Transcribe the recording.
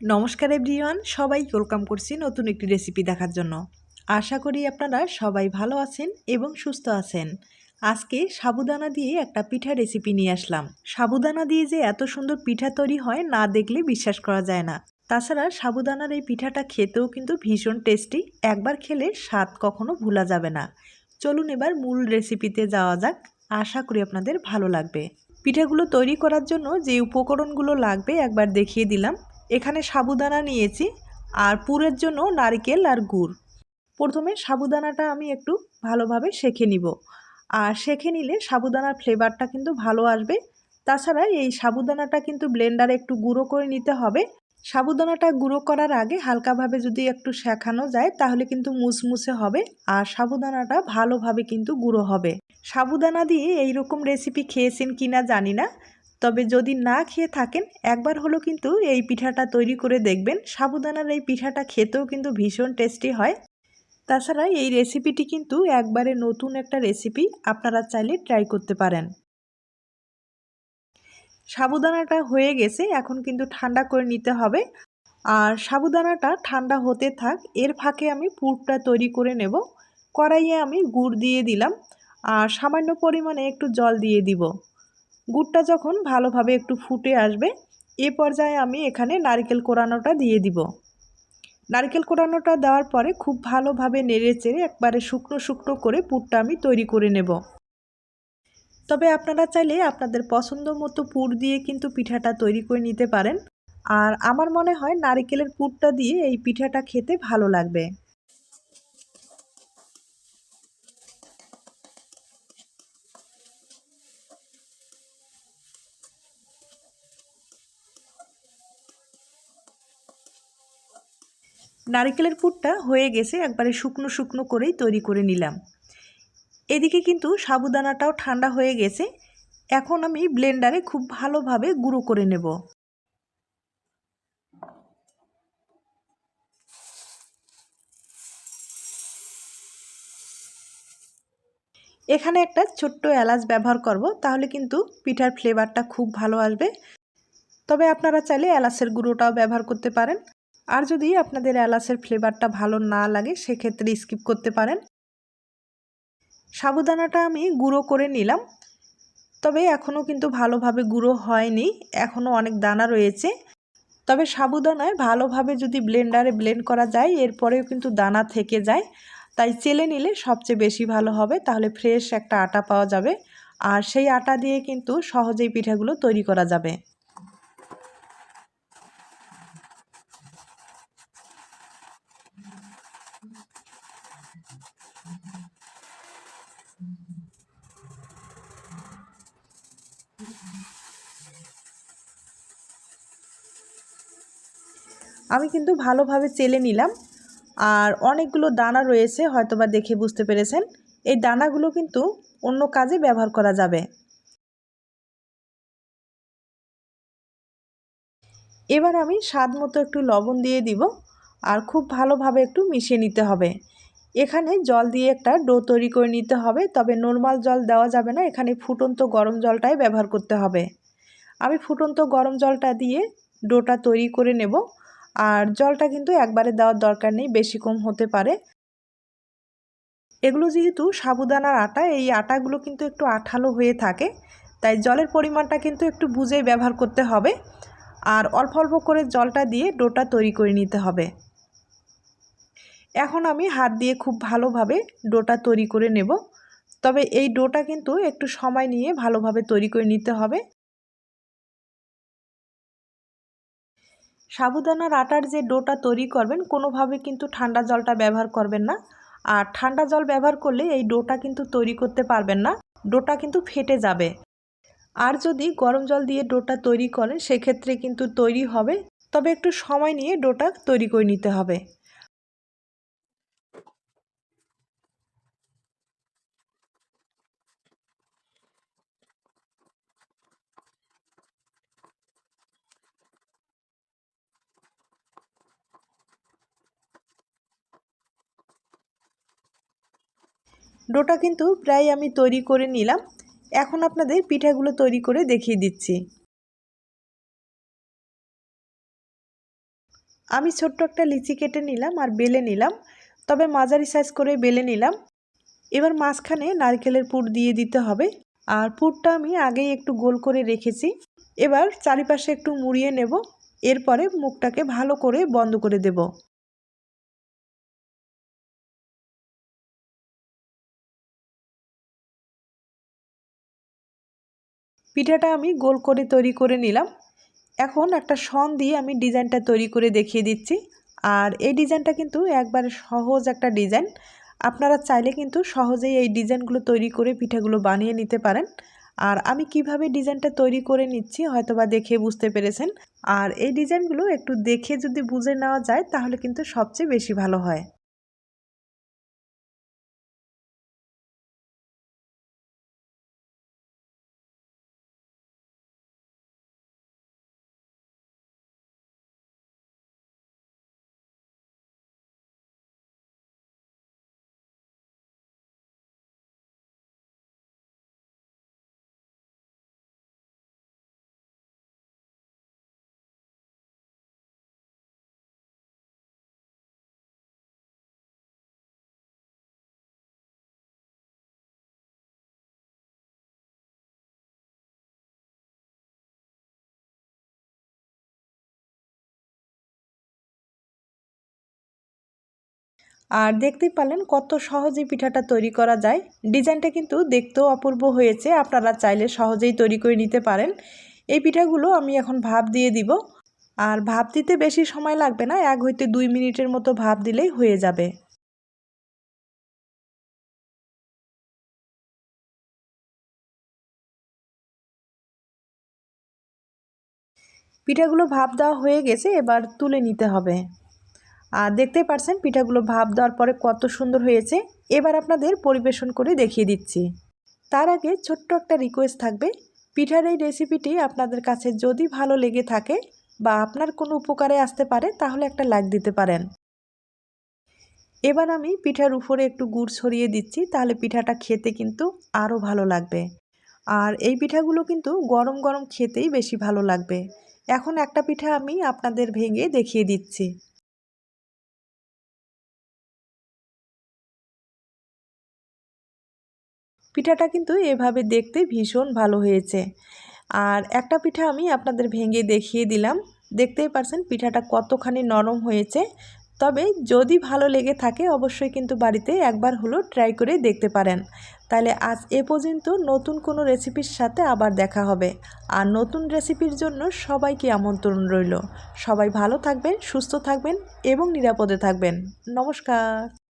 নমস্কার এভরিওয়ান সবাই ওয়েলকাম করছি নতুন একটি রেসিপি দেখার জন্য। আশা করি আপনারা সবাই ভালো আছেন এবং সুস্থ আছেন। আজকে সাবুদানা দিয়ে একটা পিঠা রেসিপি নিয়ে আসলাম। সাবুদানা দিয়ে যে এত সুন্দর পিঠা তৈরি হয় না দেখলে বিশ্বাস করা যায় না। তাছাড়া সাবুদানার এই পিঠাটা খেতেও কিন্তু ভীষণ টেস্টি, একবার খেলে স্বাদ কখনো ভোলা যাবে না। চলুন এবার মূল রেসিপিতে যাওয়া যাক, আশা করি আপনাদের ভালো লাগবে। পিঠাগুলো তৈরি করার জন্য যে উপকরণগুলো লাগবে একবার দেখিয়ে দিলাম। এখানে সাবুদানা নিয়েছি আর পুরের জন্য নারকেল আর গুড়। প্রথমে সাবুদানাটা আমি একটু ভালোভাবে শেখে নিব। আর শেখে নিলে সাবুদানার ফ্লেভারটা কিন্তু ভালো আসবে। তাছাড়া এই সাবুদানাটা কিন্তু ব্লেন্ডারে একটু গুঁড়ো করে নিতে হবে। সাবুদানাটা গুঁড়ো করার আগে হালকাভাবে যদি একটু শেখানো যায় তাহলে কিন্তু মুসমুসে হবে আর সাবুদানাটা ভালোভাবে কিন্তু গুঁড়ো হবে। সাবুদানা দিয়ে এই রকম রেসিপি খেয়েছেন কিনা জানি না। তবে যদি না খেয়ে থাকেন, একবার হলো কিন্তু এই পিঠাটা তৈরি করে দেখবেন। সাবুদানার এই পিঠাটা খেতেও কিন্তু ভীষণ টেস্টি হয়। তাছাড়া এই রেসিপিটি কিন্তু একবারে নতুন একটা রেসিপি আপনারা চাইলে ট্রাই করতে পারেন। সাবুদানাটা হয়ে গেছে, এখন কিন্তু ঠান্ডা করে নিতে হবে। আর সাবুদানাটা ঠান্ডা হতে থাক, এর ফাঁকে আমি পুরটা তৈরি করে নেব। কড়াইয়ে আমি গুড় দিয়ে দিলাম। আর সামান্য পরিমাণে একটু জল দিয়ে দিব। গুড়টা যখন ভালোভাবে একটু ফুটে আসবে, এ পর্যায়ে আমি এখানে নারকেল কোরানোটা দিয়ে দিব। নারকেল কোরানোটা দেওয়ার পরে খুব ভালোভাবে নেড়ে চেড়ে একবারে শুকনো শুকনো করে পুরটা আমি তৈরি করে নেব। তবে আপনারা চাইলে আপনাদের পছন্দ মতো পুর দিয়ে কিন্তু পিঠাটা তৈরি করে নিতে পারেন। আর আমার মনে হয় নারিকেলের পুরটা দিয়ে এই পিঠাটা খেতে ভালো লাগবে। নারিকেলের পুরটা হয়ে গেছে, একবারে শুকনো শুকনো করেই তৈরি করে নিলাম। এদিকে কিন্তু সাবুদানাটাও ঠান্ডা হয়ে গেছে। এখন আমি ব্লেন্ডারে খুব ভালোভাবে গুঁড়ো করে নেব। এখানে একটা ছোট্ট এলাচ ব্যবহার করব, তাহলে কিন্তু পিঠার ফ্লেভারটা খুব ভালো আসবে। তবে আপনারা চাইলে এলাচের গুঁড়োটাও ব্যবহার করতে পারেন। আর যদি আপনাদের এলাচের ফ্লেভারটা ভালো না লাগে, সেক্ষেত্রে স্কিপ করতে পারেন। সাবুদানাটা আমি গুঁড়ো করে নিলাম। তবে এখনও কিন্তু ভালোভাবে গুঁড়ো হয়নি, এখনও অনেক দানা রয়েছে। তবে সাবুদানায় ভালোভাবে যদি ব্লেন্ডারে ব্লেন্ড করা যায়, এরপরেও কিন্তু দানা থেকে যায়। তাই চেলে নিলে সবচেয়ে বেশি ভালো হবে, তাহলে ফ্রেশ একটা আটা পাওয়া যাবে। আর সেই আটা দিয়ে কিন্তু সহজেই পিঠাগুলো তৈরি করা যাবে। আমি কিন্তু ভালোভাবে চেলে নিলাম। আর অনেকগুলো দানা রয়েছে, হয়তোবা দেখে বুঝতে পেরেছেন। এই দানাগুলো কিন্তু অন্য কাজে ব্যবহার করা যাবে। এবার আমি স্বাদ মতো একটু লবণ দিয়ে দিব আর খুব ভালোভাবে একটু মিশিয়ে নিতে হবে। এখানে জল দিয়ে একটা ডো তৈরি করে নিতে হবে, তবে নর্মাল জল দেওয়া যাবে না। এখানে ফুটন্ত গরম জলটাই ব্যবহার করতে হবে। আমি ফুটন্ত গরম জলটা দিয়ে ডোটা তৈরি করে নেব। আর জলটা কিন্তু একবারে দেওয়ার দরকার নেই, বেশি কম হতে পারে। এগুলো যেহেতু সাবুদানার আটা, এই আটাগুলো কিন্তু একটু আঠালো হয়ে থাকে, তাই জলের পরিমাণটা কিন্তু একটু বুঝেই ব্যবহার করতে হবে। আর অল্প অল্প করে জলটা দিয়ে ডোটা তৈরি করে নিতে হবে। এখন আমি হাত দিয়ে খুব ভালোভাবে ডোটা তৈরি করে নেব। তবে এই ডোটা কিন্তু একটু সময় নিয়ে ভালোভাবে তৈরি করে নিতে হবে। সাবুদানার আটার যে ডোটা তৈরি করবেন, কোনোভাবে কিন্তু ঠান্ডা জলটা ব্যবহার করবেন না। আর ঠান্ডা জল ব্যবহার করলে এই ডোটা কিন্তু তৈরি করতে পারবেন না। ডোটা কিন্তু ফেটে যাবে। আর যদি গরম জল দিয়ে ডোটা তৈরি করেন, সেক্ষেত্রে কিন্তু তৈরি হবে। তবে একটু সময় নিয়ে ডোটা তৈরি করে নিতে হবে। ডোটা কিন্তু প্রায় আমি তৈরি করে নিলাম। এখন আপনাদের পিঠাগুলো তৈরি করে দেখিয়ে দিচ্ছি। আমি ছোট্ট একটা লিচি কেটে নিলাম আর বেলে নিলাম। তবে মাঝারি সাইজ করে বেলে নিলাম। এবার মাঝখানে নারকেলের পুর দিয়ে দিতে হবে। আর পুরটা আমি আগেই একটু গোল করে রেখেছি। এবার চারিপাশে একটু মুড়িয়ে নেব। এরপরে মুখটাকে ভালো করে বন্ধ করে দেব। পিঠাটা আমি গোল করে তৈরি করে নিলাম। এখন একটা শন দিয়ে আমি ডিজাইনটা তৈরি করে দেখিয়ে দিচ্ছি। আর এই ডিজাইনটা কিন্তু একবারে সহজ একটা ডিজাইন। আপনারা চাইলে কিন্তু সহজেই এই ডিজাইনগুলো তৈরি করে পিঠাগুলো বানিয়ে নিতে পারেন। আর আমি কীভাবে ডিজাইনটা তৈরি করে নিচ্ছি হয়তোবা দেখে বুঝতে পেরেছেন। আর এই ডিজাইনগুলো একটু দেখে যদি বুঝে নেওয়া যায় তাহলে কিন্তু সবচেয়ে বেশি ভালো হয়। আর দেখতেই পারলেন কত সহজেই পিঠাটা তৈরি করা যায়। ডিজাইনটা কিন্তু দেখতেও অপূর্ব হয়েছে, আপনারা চাইলে সহজেই তৈরি করে নিতে পারেন। এই পিঠাগুলো আমি এখন ভাপ দিয়ে দিব। আর ভাপ দিতে বেশি সময় লাগবে না, এক হইতে দুই মিনিটের মতো ভাপ দিলেই হয়ে যাবে। পিঠাগুলো ভাপ দেওয়া হয়ে গেছে, এবার তুলে নিতে হবে। আর দেখতেই পারছেন, পিঠাগুলো ভাপ দেওয়ার পরে কত সুন্দর হয়েছে। এবার আপনাদের পরিবেশন করে দেখিয়ে দিচ্ছি। তার আগে ছোট্ট একটা রিকোয়েস্ট থাকবে। পিঠার এই রেসিপিটি আপনাদের কাছে যদি ভালো লেগে থাকে বা আপনার কোনো উপকারে আসতে পারে, তাহলে একটা লাইক দিতে পারেন। এবার আমি পিঠার উপরে একটু গুড় ছড়িয়ে দিচ্ছি, তাহলে পিঠাটা খেতে কিন্তু আরও ভালো লাগবে। আর এই পিঠাগুলো কিন্তু গরম গরম খেতেই বেশি ভালো লাগবে। এখন একটা পিঠা আমি আপনাদের ভেঙে দেখিয়ে দিচ্ছি। পিঠাটা কিন্তু এভাবে দেখতে ভীষণ ভালো হয়েছে। আর একটা পিঠা আমি আপনাদের ভেঙে দেখিয়ে দিলাম। দেখতেই পারছেন পিঠাটা কতখানি নরম হয়েছে। তবে যদি ভালো লেগে থাকে অবশ্যই কিন্তু বাড়িতে একবার হলো ট্রাই করে দেখতে পারেন। তাহলে আজ এ পর্যন্ত নতুন কোনো রেসিপির সাথে আবার দেখা হবে। আর নতুন রেসিপির জন্য সবাইকে আমন্ত্রণ রইল। সবাই ভালো থাকবেন, সুস্থ থাকবেন এবং নিরাপদে থাকবেন। নমস্কার।